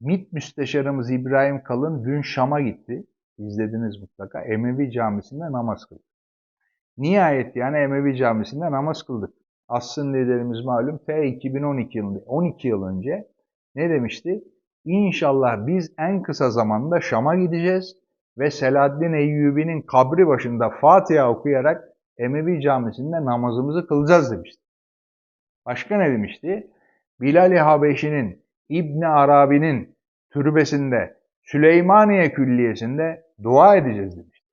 MİT Müsteşarımız İbrahim Kalın dün Şam'a gitti. İzlediniz mutlaka. Emevi Camisi'nde namaz kıldı. Nihayet yani Emevi Camisi'nde namaz kıldık. Asrın liderimiz malum T 2012 yılında 12 yıl önce ne demişti? İnşallah biz en kısa zamanda Şam'a gideceğiz ve Selahaddin Eyyubi'nin kabri başında Fatiha okuyarak Emevi Camisi'nde namazımızı kılacağız demişti. Başka ne demişti? Bilal-i Habeşi'nin, İbni Arabi'nin türbesinde, Süleymaniye Külliyesi'nde dua edeceğiz demişti.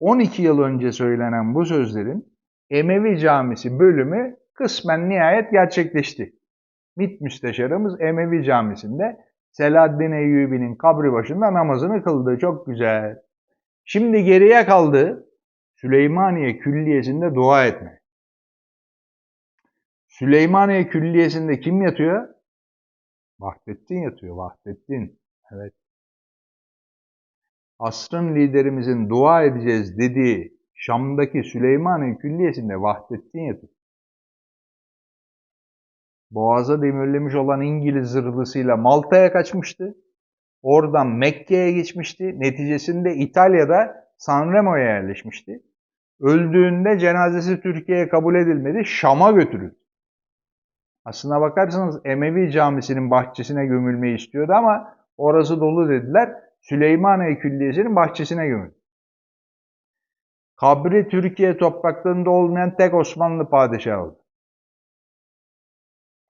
12 yıl önce söylenen bu sözlerin Emevi Camisi bölümü kısmen nihayet gerçekleşti. MİT müsteşarımız Emevi Camisi'nde Selahaddin Eyyubi'nin kabri başında namazını kıldı. Çok güzel. Şimdi geriye kaldı Süleymaniye Külliyesi'nde dua etme. Süleymaniye Külliyesi'nde kim yatıyor? Vahdettin yatıyor. Vahdettin. Evet. Asrın liderimizin dua edeceğiz dediği Şam'daki Süleymaniye Külliyesi'nde Vahdettin yatıyor. Boğaza demirlemiş olan İngiliz zırhlısıyla Malta'ya kaçmıştı. Oradan Mekke'ye geçmişti. Neticesinde İtalya'da Sanremo'ya yerleşmişti. Öldüğünde cenazesi Türkiye'ye kabul edilmedi. Şam'a götürüldü. Aslına bakarsanız Emevi Camisi'nin bahçesine gömülmeyi istiyordu ama orası dolu dediler. Süleymaniye Külliyesi'nin bahçesine gömüldü. Kabri Türkiye topraklarında olmayan tek Osmanlı padişahı oldu.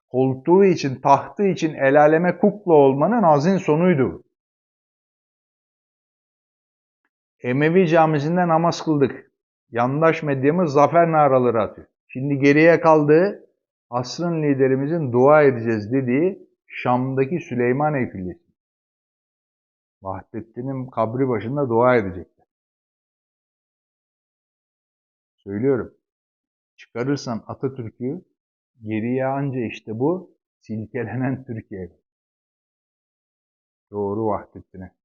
Koltuğu için, tahtı için el aleme kukla olmanın azin sonuydu. Emevi Camisi'nde namaz kıldık. Yandaş medyamız zafer naraları atıyor. Şimdi geriye kaldığı asrın liderimizin dua edeceğiz dediği Şam'daki Süleymaniye Külliyesi. Vahdettin'in kabri başında dua edecekler. Söylüyorum. Çıkarırsan Atatürk'ü geriye anca işte bu silkelenen Türkiye. Doğru Vahdettin'e.